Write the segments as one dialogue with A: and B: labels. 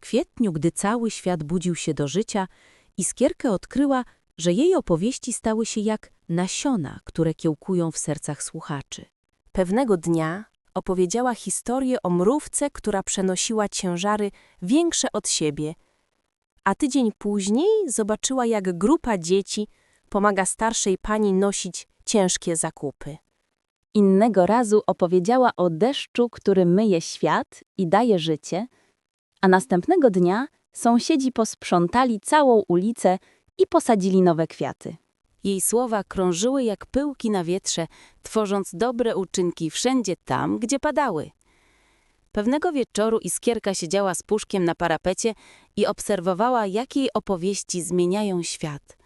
A: kwietniu, gdy cały świat budził się do życia, Iskierka odkryła, że jej opowieści stały się jak nasiona, które kiełkują w sercach słuchaczy. Pewnego dnia opowiedziała historię o mrówce, która przenosiła ciężary większe od siebie, a tydzień później zobaczyła, jak grupa dzieci pomaga starszej pani nosić ciężkie zakupy. Innego razu opowiedziała o deszczu, który myje świat i daje życie, a następnego dnia sąsiedzi posprzątali całą ulicę i posadzili nowe kwiaty. Jej słowa krążyły jak pyłki na wietrze, tworząc dobre uczynki wszędzie tam, gdzie padały. Pewnego wieczoru Iskierka siedziała z puszkiem na parapecie i obserwowała, jak jej opowieści zmieniają świat.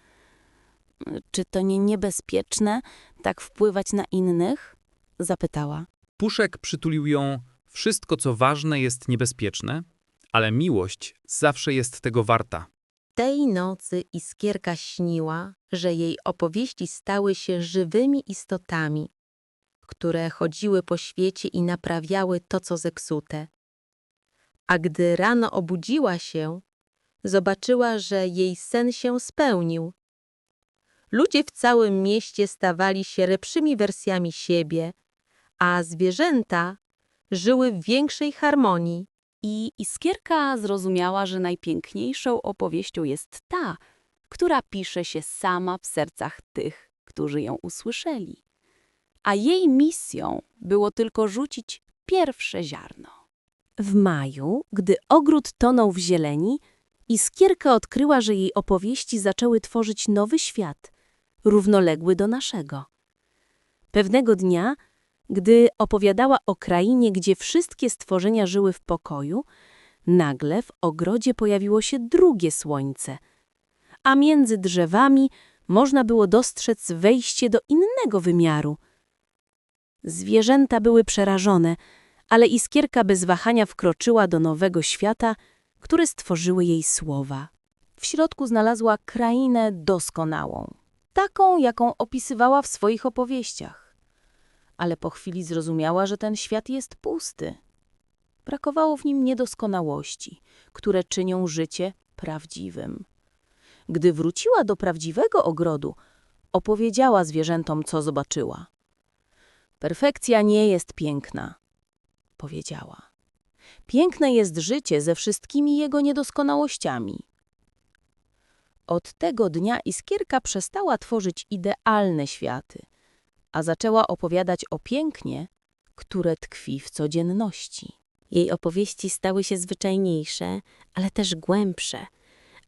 A: Czy to nie niebezpieczne, tak wpływać na innych? Zapytała.
B: Puszek przytulił ją, wszystko co ważne jest niebezpieczne, ale miłość zawsze jest tego warta.
C: Tej nocy Iskierka śniła, że jej opowieści stały się żywymi istotami, które chodziły po świecie i naprawiały to, co zepsute. A gdy rano obudziła się, zobaczyła, że jej sen się spełnił. Ludzie w całym mieście stawali się lepszymi wersjami siebie, a zwierzęta żyły w większej harmonii.
A: I Iskierka zrozumiała, że najpiękniejszą opowieścią jest ta, która pisze się sama w sercach tych, którzy ją usłyszeli. A jej misją było tylko rzucić pierwsze ziarno. W maju, gdy ogród tonął w zieleni, Iskierka odkryła, że jej opowieści zaczęły tworzyć nowy świat, równoległy do naszego. Pewnego dnia gdy opowiadała o krainie, gdzie wszystkie stworzenia żyły w pokoju, nagle w ogrodzie pojawiło się drugie słońce, a między drzewami można było dostrzec wejście do innego wymiaru. Zwierzęta były przerażone, ale Iskierka bez wahania wkroczyła do nowego świata, które stworzyły jej słowa. W środku znalazła krainę doskonałą, taką, jaką opisywała w swoich opowieściach ale po chwili zrozumiała, że ten świat jest pusty. Brakowało w nim niedoskonałości, które czynią życie prawdziwym. Gdy wróciła do prawdziwego ogrodu, opowiedziała zwierzętom, co zobaczyła. Perfekcja nie jest piękna, powiedziała. Piękne jest życie ze wszystkimi jego niedoskonałościami. Od tego dnia Iskierka przestała tworzyć idealne światy – a zaczęła opowiadać o pięknie, które tkwi w codzienności.
C: Jej opowieści stały się zwyczajniejsze, ale też głębsze,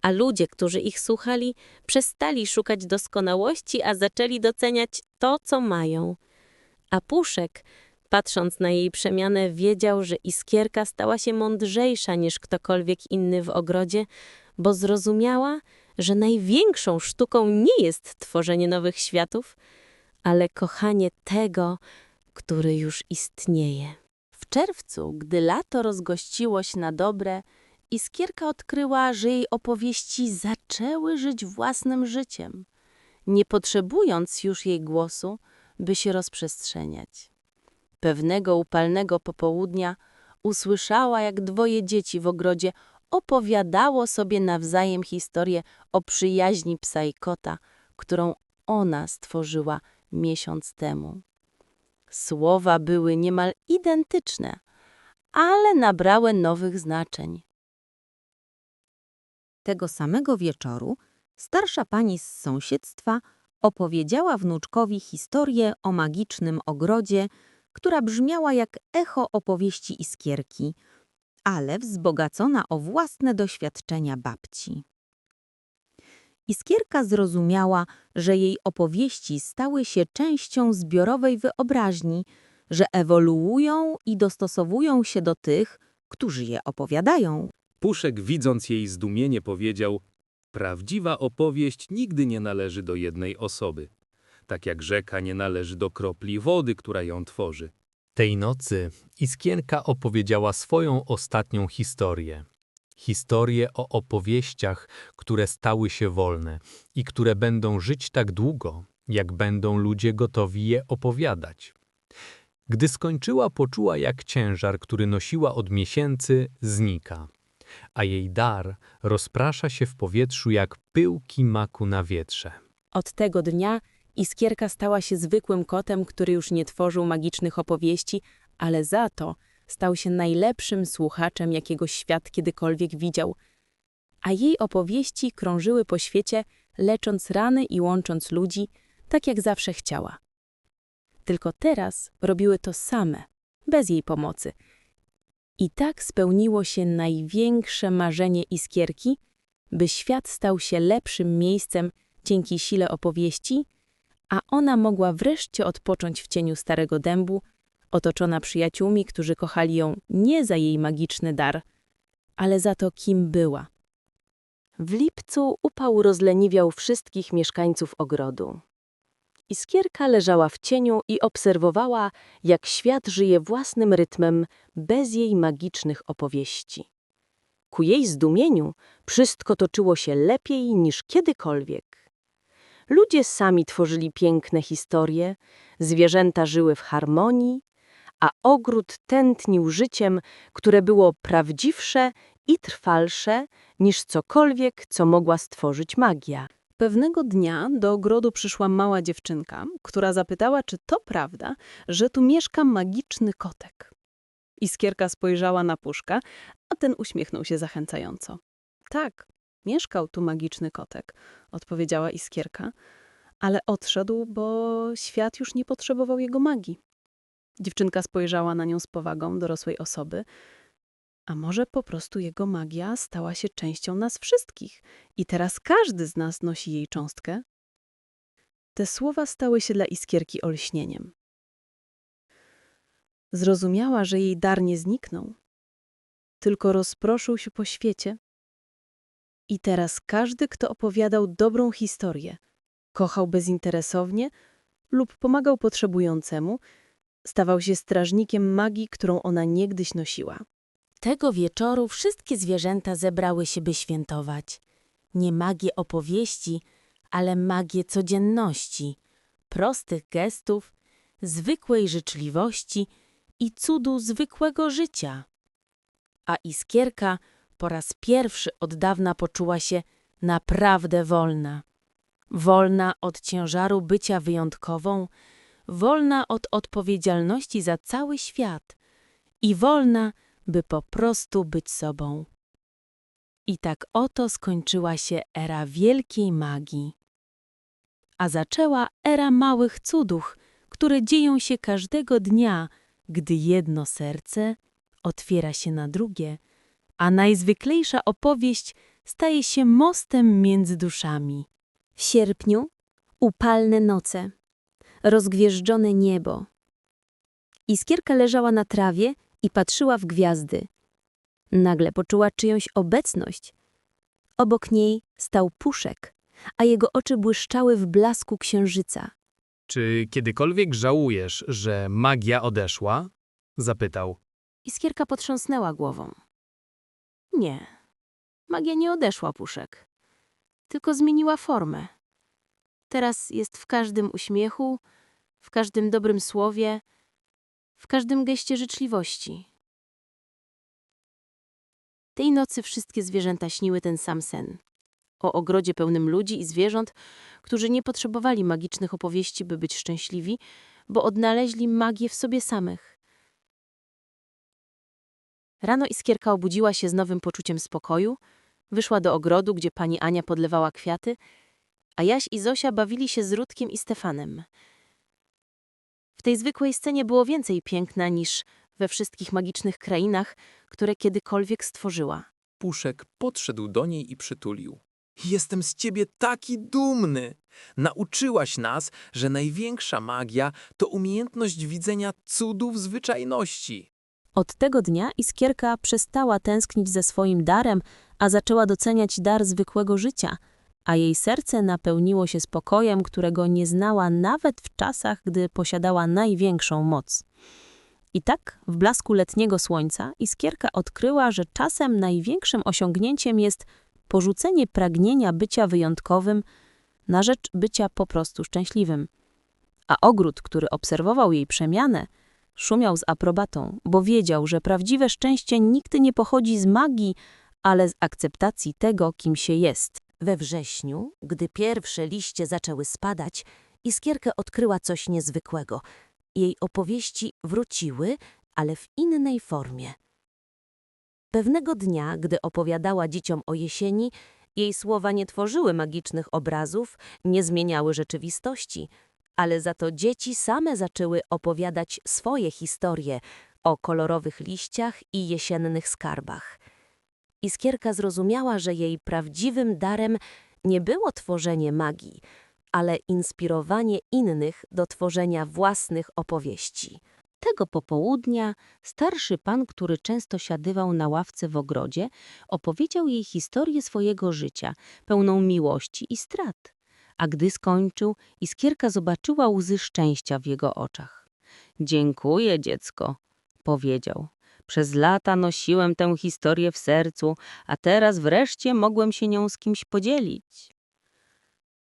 C: a ludzie, którzy ich słuchali, przestali szukać doskonałości, a zaczęli doceniać to, co mają. A Puszek, patrząc na jej przemianę, wiedział, że Iskierka stała się mądrzejsza niż ktokolwiek inny w ogrodzie, bo zrozumiała, że największą sztuką nie jest tworzenie nowych światów, ale kochanie tego, który już istnieje.
A: W czerwcu, gdy lato rozgościło się na dobre, Iskierka odkryła, że jej opowieści zaczęły żyć własnym życiem, nie potrzebując już jej głosu, by się rozprzestrzeniać. Pewnego upalnego popołudnia usłyszała, jak dwoje dzieci w ogrodzie opowiadało sobie nawzajem historię o przyjaźni psa i kota, którą ona stworzyła miesiąc temu. Słowa były niemal identyczne, ale nabrały nowych znaczeń.
C: Tego samego wieczoru starsza pani z sąsiedztwa opowiedziała wnuczkowi historię o magicznym ogrodzie, która brzmiała jak echo opowieści Iskierki, ale wzbogacona o własne doświadczenia babci. Iskierka zrozumiała, że jej opowieści stały się częścią zbiorowej wyobraźni, że ewoluują i dostosowują się do tych, którzy je opowiadają.
B: Puszek, widząc jej zdumienie, powiedział: Prawdziwa opowieść nigdy nie należy do jednej osoby, tak jak rzeka nie należy do kropli wody, która ją tworzy.
D: Tej nocy Iskierka opowiedziała swoją ostatnią historię. Historie o opowieściach, które stały się wolne i które będą żyć tak długo, jak będą ludzie gotowi je opowiadać. Gdy skończyła, poczuła, jak ciężar, który nosiła od miesięcy, znika.
E: a jej dar rozprasza się w powietrzu jak pyłki maku na wietrze.
A: Od tego dnia Iskierka stała się zwykłym kotem, który już nie tworzył magicznych opowieści, ale za to stał się najlepszym słuchaczem, jakiego świat kiedykolwiek widział. A jej opowieści krążyły po świecie, lecząc rany i łącząc ludzi, tak jak zawsze chciała. Tylko teraz robiły to same, bez jej pomocy. I tak spełniło się największe marzenie Iskierki, by świat stał się lepszym miejscem dzięki sile opowieści, a ona mogła wreszcie odpocząć w cieniu starego dębu, otoczona przyjaciółmi, którzy kochali ją nie za jej magiczny dar, ale za to, kim była. W lipcu upał rozleniwiał wszystkich mieszkańców ogrodu. Iskierka leżała w cieniu i obserwowała, jak świat żyje własnym rytmem bez jej magicznych opowieści. Ku jej zdumieniu wszystko toczyło się lepiej niż kiedykolwiek. Ludzie sami tworzyli piękne historie, zwierzęta żyły w harmonii, a ogród tętnił życiem, które było prawdziwsze i trwalsze niż cokolwiek, co mogła stworzyć magia.
F: Pewnego dnia do ogrodu przyszła mała dziewczynka, która zapytała, czy to prawda, że tu mieszka magiczny kotek. Iskierka spojrzała na puszka, a ten uśmiechnął się zachęcająco. Tak, mieszkał tu magiczny kotek, odpowiedziała Iskierka, ale odszedł, bo świat już nie potrzebował jego magii. Dziewczynka spojrzała na nią z powagą dorosłej osoby, a może po prostu jego magia stała się częścią nas wszystkich i teraz każdy z nas nosi jej cząstkę? Te słowa stały się dla Iskierki olśnieniem. Zrozumiała, że jej dar nie zniknął, tylko rozproszył się po świecie. I teraz każdy, kto opowiadał dobrą historię, kochał bezinteresownie lub pomagał potrzebującemu, stawał się strażnikiem magii, którą ona niegdyś nosiła.
A: Tego wieczoru wszystkie zwierzęta zebrały się, by świętować. Nie magię opowieści, ale magię codzienności, prostych gestów, zwykłej życzliwości i cudu zwykłego życia. A Iskierka po raz pierwszy od dawna poczuła się naprawdę wolna. Wolna od ciężaru bycia wyjątkową, wolna od odpowiedzialności za cały świat i wolna, by po prostu być sobą. I tak oto skończyła się era wielkiej magii. A zaczęła era małych cudów, które dzieją się każdego dnia, gdy jedno serce otwiera się na drugie, a najzwyklejsza opowieść staje się mostem między duszami.
G: W sierpniu upalne noce, rozgwieżdżone niebo. Iskierka leżała na trawie i patrzyła w gwiazdy. Nagle poczuła czyjąś obecność. Obok niej stał puszek, a jego oczy błyszczały w blasku księżyca.
B: Czy kiedykolwiek żałujesz, że magia odeszła? Zapytał.
A: Iskierka potrząsnęła głową. Nie, magia nie odeszła, puszek. Tylko zmieniła formę. Teraz jest w każdym uśmiechu, w każdym dobrym słowie, w każdym geście życzliwości. Tej nocy wszystkie zwierzęta śniły ten sam sen. O ogrodzie pełnym ludzi i zwierząt, którzy nie potrzebowali magicznych opowieści, by być szczęśliwi, bo odnaleźli magię w sobie samych. Rano Iskierka obudziła się z nowym poczuciem spokoju, wyszła do ogrodu, gdzie pani Ania podlewała kwiaty, a Jaś i Zosia bawili się z Rudkiem i Stefanem. W tej zwykłej scenie było więcej piękna niż we wszystkich magicznych krainach, które kiedykolwiek stworzyła.
H: Puszek podszedł do niej i przytulił. Jestem z ciebie taki dumny! Nauczyłaś nas, że największa magia to umiejętność widzenia cudów zwyczajności.
A: Od tego dnia Iskierka przestała tęsknić za swoim darem, a zaczęła doceniać dar zwykłego życia, a jej serce napełniło się spokojem, którego nie znała nawet w czasach, gdy posiadała największą moc. I tak, w blasku letniego słońca, Iskierka odkryła, że czasem największym osiągnięciem jest porzucenie pragnienia bycia wyjątkowym na rzecz bycia po prostu szczęśliwym. A ogród, który obserwował jej przemianę, szumiał z aprobatą, bo wiedział, że prawdziwe szczęście nigdy nie pochodzi z magii, ale z akceptacji tego, kim się jest.
I: We wrześniu, gdy pierwsze liście zaczęły spadać, Iskierka odkryła coś niezwykłego. Jej opowieści wróciły, ale w innej formie. Pewnego dnia, gdy opowiadała dzieciom o jesieni, jej słowa nie tworzyły magicznych obrazów, nie zmieniały rzeczywistości, ale za to dzieci same zaczęły opowiadać swoje historie o kolorowych liściach i jesiennych skarbach. Iskierka zrozumiała, że jej prawdziwym darem nie było tworzenie magii, ale inspirowanie innych do tworzenia własnych opowieści.
A: Tego popołudnia starszy pan, który często siadywał na ławce w ogrodzie, opowiedział jej historię swojego życia, pełną miłości i strat. A gdy skończył, Iskierka zobaczyła łzy szczęścia w jego oczach. Dziękuję, dziecko, powiedział. Przez lata nosiłem tę historię w sercu, a teraz wreszcie mogłem się nią z kimś podzielić.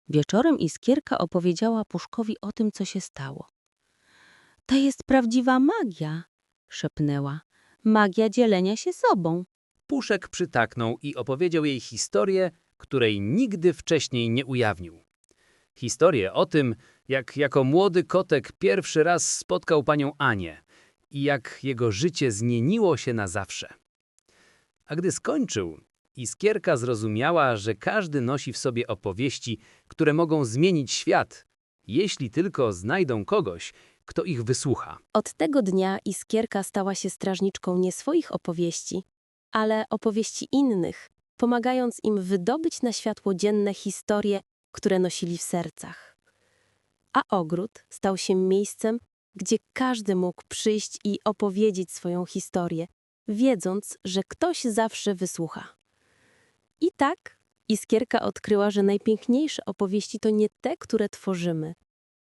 A: Wieczorem Iskierka opowiedziała Puszkowi o tym, co się stało. To jest prawdziwa magia, szepnęła. Magia dzielenia się sobą.
B: Puszek przytaknął i opowiedział jej historię, której nigdy wcześniej nie ujawnił. Historię o tym, jak jako młody kotek pierwszy raz spotkał panią Anię i jak jego życie zmieniło się na zawsze. A gdy skończył, Iskierka zrozumiała, że każdy nosi w sobie opowieści, które mogą zmienić świat, jeśli tylko znajdą kogoś, kto ich wysłucha.
A: Od tego dnia Iskierka stała się strażniczką nie swoich opowieści, ale opowieści innych, pomagając im wydobyć na światło dzienne historie, które nosili w sercach. A ogród stał się miejscem, gdzie każdy mógł przyjść i opowiedzieć swoją historię, wiedząc, że ktoś zawsze wysłucha. I tak Iskierka odkryła, że najpiękniejsze opowieści to nie te, które tworzymy,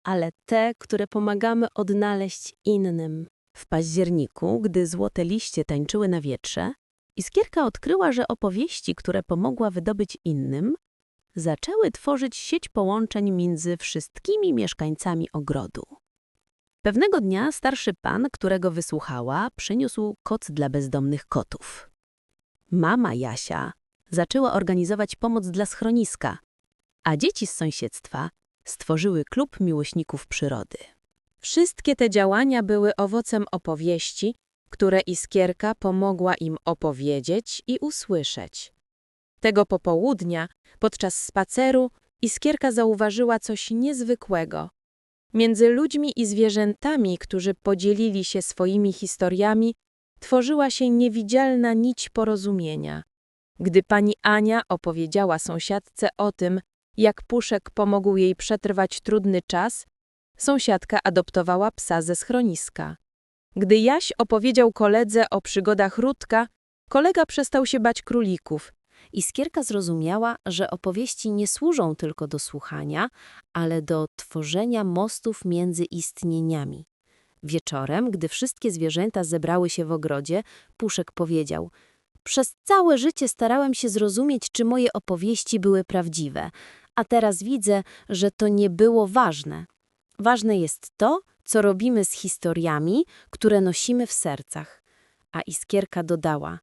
A: ale te, które pomagamy odnaleźć innym. W październiku, gdy złote liście tańczyły na wietrze, Iskierka odkryła, że opowieści, które pomogła wydobyć innym, zaczęły tworzyć sieć połączeń między wszystkimi mieszkańcami ogrodu. Pewnego dnia starszy pan, którego wysłuchała, przyniósł koc dla bezdomnych kotów. Mama Jasia zaczęła organizować pomoc dla schroniska, a dzieci z sąsiedztwa stworzyły klub miłośników przyrody. Wszystkie te działania były owocem opowieści, które Iskierka pomogła im opowiedzieć i usłyszeć. Tego popołudnia, podczas spaceru, Iskierka zauważyła coś niezwykłego. Między ludźmi i zwierzętami, którzy podzielili się swoimi historiami, tworzyła się niewidzialna nić porozumienia. Gdy pani Ania opowiedziała sąsiadce o tym, jak Puszek pomógł jej przetrwać trudny czas, sąsiadka adoptowała psa ze schroniska. Gdy Jaś opowiedział koledze o przygodach Rutka, kolega przestał się bać królików. Iskierka zrozumiała, że opowieści nie służą tylko do słuchania, ale do tworzenia mostów między istnieniami. Wieczorem, gdy wszystkie zwierzęta zebrały się w ogrodzie, Puszek powiedział – przez całe życie starałem się zrozumieć, czy moje opowieści były prawdziwe, a teraz widzę, że to nie było ważne. Ważne jest to, co robimy z historiami, które nosimy w sercach. A Iskierka dodała: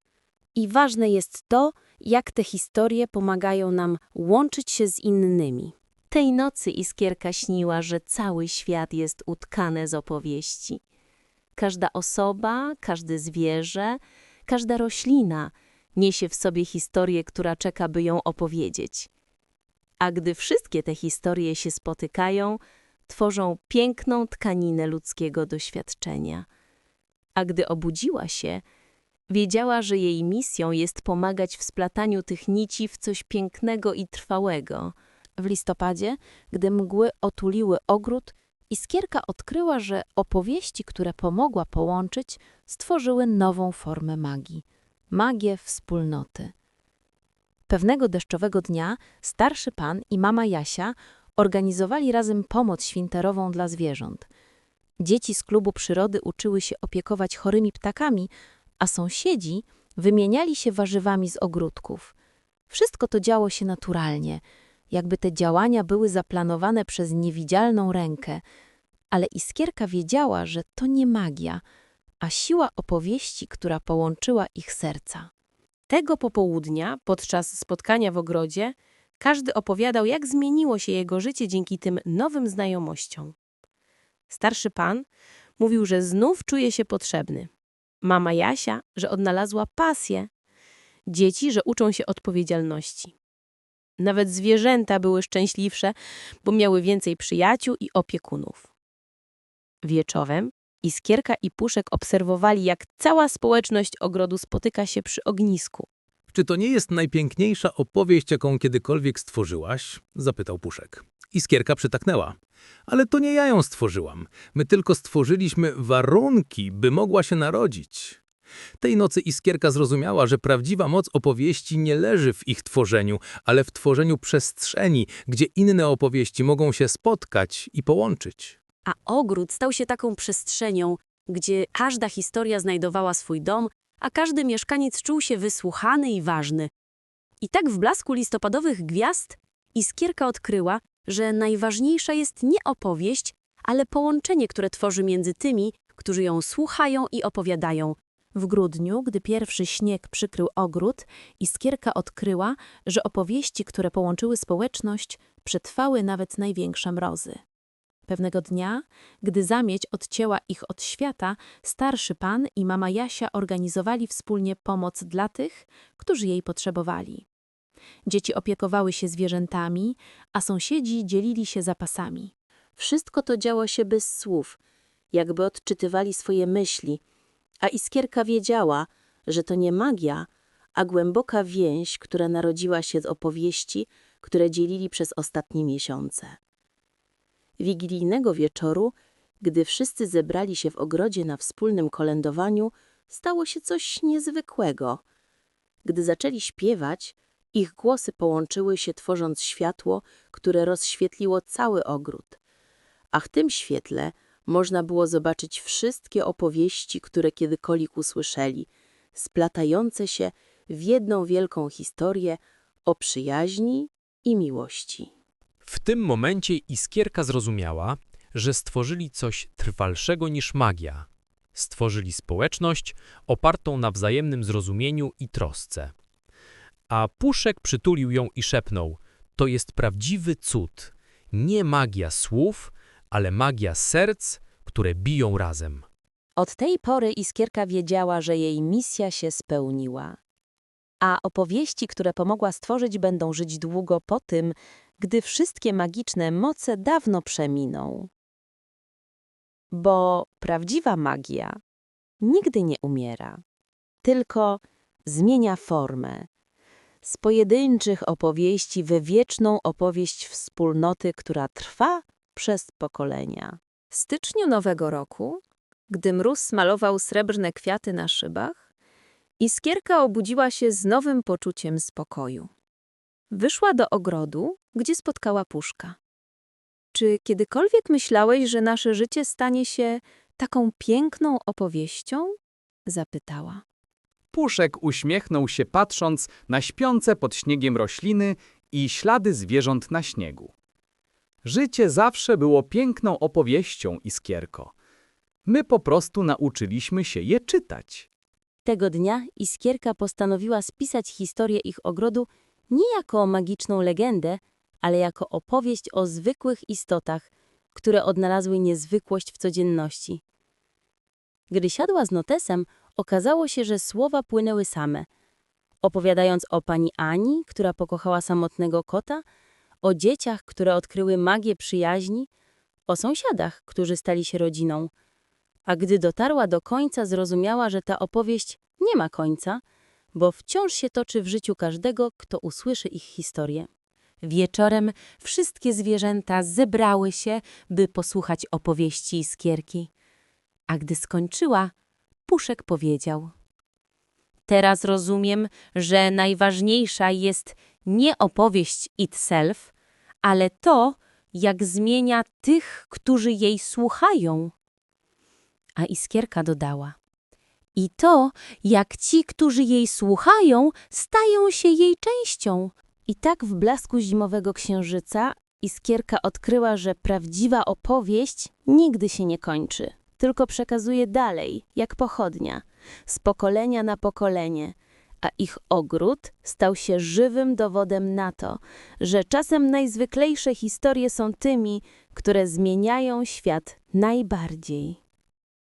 A: I ważne jest to, jak te historie pomagają nam łączyć się z innymi. Tej nocy Iskierka śniła, że cały świat jest utkany z opowieści. Każda osoba, każde zwierzę, każda roślina niesie w sobie historię, która czeka, by ją opowiedzieć. A gdy wszystkie te historie się spotykają, tworzą piękną tkaninę ludzkiego doświadczenia. A gdy obudziła się, wiedziała, że jej misją jest pomagać w splataniu tych nici w coś pięknego i trwałego. W listopadzie, gdy mgły otuliły ogród, Iskierka odkryła, że opowieści, które pomogła połączyć, stworzyły nową formę magii magię wspólnoty. Pewnego deszczowego dnia starszy pan i mama Jasia organizowali razem pomoc świnterową dla zwierząt. Dzieci z klubu przyrody uczyły się opiekować chorymi ptakami, a sąsiedzi wymieniali się warzywami z ogródków. Wszystko to działo się naturalnie, jakby te działania były zaplanowane przez niewidzialną rękę, ale Iskierka wiedziała, że to nie magia, a siła opowieści, która połączyła ich serca.
J: Tego popołudnia, podczas spotkania w ogrodzie, każdy opowiadał, jak zmieniło się jego życie dzięki tym nowym znajomościom. Starszy pan mówił, że znów czuje się potrzebny. Mama Jasia, że odnalazła pasję. Dzieci, że uczą się odpowiedzialności. Nawet zwierzęta były szczęśliwsze, bo miały więcej przyjaciół i opiekunów. Wieczorem Iskierka i Puszek obserwowali, jak cała społeczność ogrodu spotyka się przy ognisku.
E: Czy to nie jest najpiękniejsza opowieść, jaką kiedykolwiek stworzyłaś? Zapytał Puszek. Iskierka przytaknęła. Ale to nie ja ją stworzyłam. My tylko stworzyliśmy warunki, by mogła się narodzić. Tej nocy Iskierka zrozumiała, że prawdziwa moc opowieści nie leży w ich tworzeniu, ale w tworzeniu przestrzeni, gdzie inne opowieści mogą się spotkać i połączyć.
A: A ogród stał się taką przestrzenią, gdzie każda historia znajdowała swój dom, a każdy mieszkaniec czuł się wysłuchany i ważny. I tak w blasku listopadowych gwiazd Iskierka odkryła, że najważniejsza jest nie opowieść, ale połączenie, które tworzy między tymi, którzy ją słuchają i opowiadają. W grudniu, gdy pierwszy śnieg przykrył ogród, Iskierka odkryła, że opowieści, które połączyły społeczność, przetrwały nawet największe mrozy. Pewnego dnia, gdy zamieć odcięła ich od świata, starszy pan i mama Jasia organizowali wspólnie pomoc dla tych, którzy jej potrzebowali. Dzieci opiekowały się zwierzętami, a sąsiedzi dzielili się zapasami. Wszystko to działo się bez słów, jakby odczytywali swoje myśli, a Iskierka wiedziała, że to nie magia, a głęboka więź, która narodziła się z opowieści, które dzielili przez ostatnie miesiące. Wigilijnego wieczoru, gdy wszyscy zebrali się w ogrodzie na wspólnym kolędowaniu, stało się coś niezwykłego. Gdy zaczęli śpiewać, ich głosy połączyły się, tworząc światło, które rozświetliło cały ogród. A w tym świetle można było zobaczyć wszystkie opowieści, które kiedykolwiek usłyszeli, splatające się w jedną wielką historię o przyjaźni i miłości.
D: W tym momencie Iskierka zrozumiała, że stworzyli coś trwalszego niż magia. Stworzyli społeczność opartą na wzajemnym zrozumieniu i trosce. A Puszek przytulił ją i szepnął: To jest prawdziwy cud. Nie magia słów, ale magia serc, które biją razem.
K: Od tej pory Iskierka wiedziała, że jej misja się spełniła. A opowieści, które pomogła stworzyć, będą żyć długo po tym, gdy wszystkie magiczne moce dawno przeminą. Bo prawdziwa magia nigdy nie umiera, tylko zmienia formę. Z pojedynczych opowieści we wieczną opowieść wspólnoty, która trwa przez pokolenia.
L: W styczniu nowego roku, gdy mróz smalował srebrne kwiaty na szybach, Iskierka obudziła się z nowym poczuciem spokoju. Wyszła do ogrodu, gdzie spotkała Puszka. Czy kiedykolwiek myślałeś, że nasze życie stanie się taką piękną opowieścią? Zapytała.
M: Puszek uśmiechnął się patrząc na śpiące pod śniegiem rośliny i ślady zwierząt na śniegu. Życie zawsze było piękną opowieścią, Iskierko. My po prostu nauczyliśmy się je czytać.
K: Tego dnia Iskierka postanowiła spisać historię ich ogrodu nie jako magiczną legendę, ale jako opowieść o zwykłych istotach, które odnalazły niezwykłość w codzienności. Gdy siadła z notesem, okazało się, że słowa płynęły same. Opowiadając o pani Ani, która pokochała samotnego kota, o dzieciach, które odkryły magię przyjaźni, o sąsiadach, którzy stali się rodziną. A gdy dotarła do końca, zrozumiała, że ta opowieść nie ma końca, bo wciąż się toczy w życiu każdego, kto usłyszy ich historię. Wieczorem wszystkie zwierzęta zebrały się, by posłuchać opowieści Iskierki. A gdy skończyła, Puszek powiedział: Teraz rozumiem, że najważniejsza jest nie opowieść itself, ale to, jak zmienia tych, którzy jej słuchają. A Iskierka dodała: I to, jak ci, którzy jej słuchają, stają się jej częścią. I tak w blasku zimowego księżyca Iskierka odkryła, że prawdziwa opowieść nigdy się nie kończy, tylko przekazuje dalej, jak pochodnia, z pokolenia na pokolenie,
A: a ich ogród stał się żywym dowodem na to, że czasem najzwyklejsze historie są tymi, które zmieniają świat najbardziej.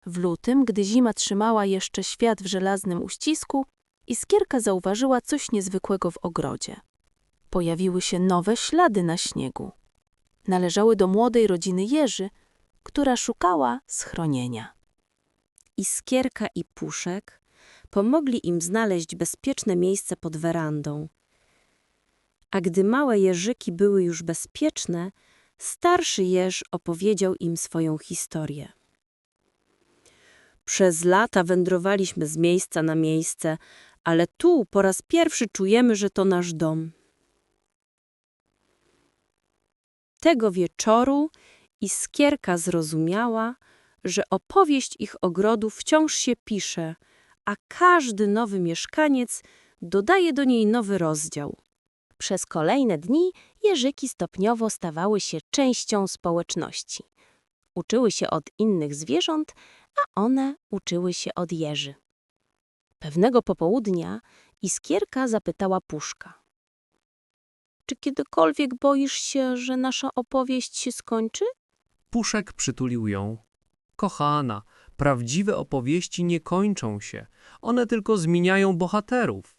N: W lutym, gdy zima trzymała jeszcze świat w żelaznym uścisku, Iskierka zauważyła coś niezwykłego w ogrodzie. Pojawiły się nowe ślady na śniegu. Należały do młodej rodziny Jerzy, która szukała schronienia.
A: Iskierka i Puszek pomogli im znaleźć bezpieczne miejsce pod werandą. A gdy małe jeżyki były już bezpieczne, starszy jeż opowiedział im swoją historię. Przez lata wędrowaliśmy z miejsca na miejsce, ale tu po raz pierwszy czujemy, że to nasz dom. Tego wieczoru Iskierka zrozumiała, że opowieść ich ogrodu wciąż się pisze, a każdy nowy mieszkaniec dodaje do niej nowy rozdział. Przez kolejne dni jeżyki stopniowo stawały się częścią społeczności. Uczyły się od innych zwierząt, a one uczyły się od jeży. Pewnego popołudnia Iskierka zapytała Puszka. Czy kiedykolwiek boisz się, że nasza opowieść się skończy?
O: Puszek przytulił ją. Kochana, prawdziwe opowieści nie kończą się. One tylko zmieniają bohaterów.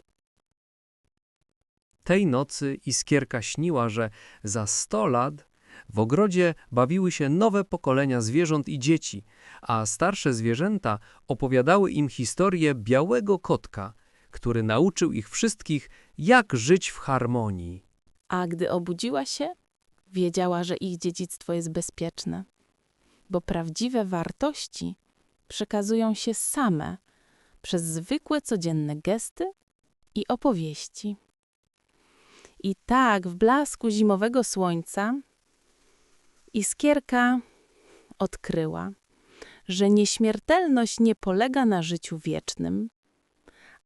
O: Tej nocy Iskierka śniła, że za sto lat w ogrodzie bawiły się nowe pokolenia zwierząt i dzieci, a starsze zwierzęta opowiadały im historię białego kotka, który nauczył ich wszystkich, jak żyć w harmonii.
N: A gdy obudziła się, wiedziała, że ich dziedzictwo jest bezpieczne, bo prawdziwe wartości przekazują się same przez zwykłe codzienne gesty i opowieści. I tak w blasku zimowego słońca Iskierka odkryła, że nieśmiertelność nie polega na życiu wiecznym,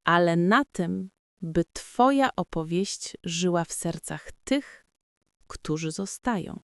N: ale na tym, by Twoja opowieść żyła w sercach tych, którzy zostają.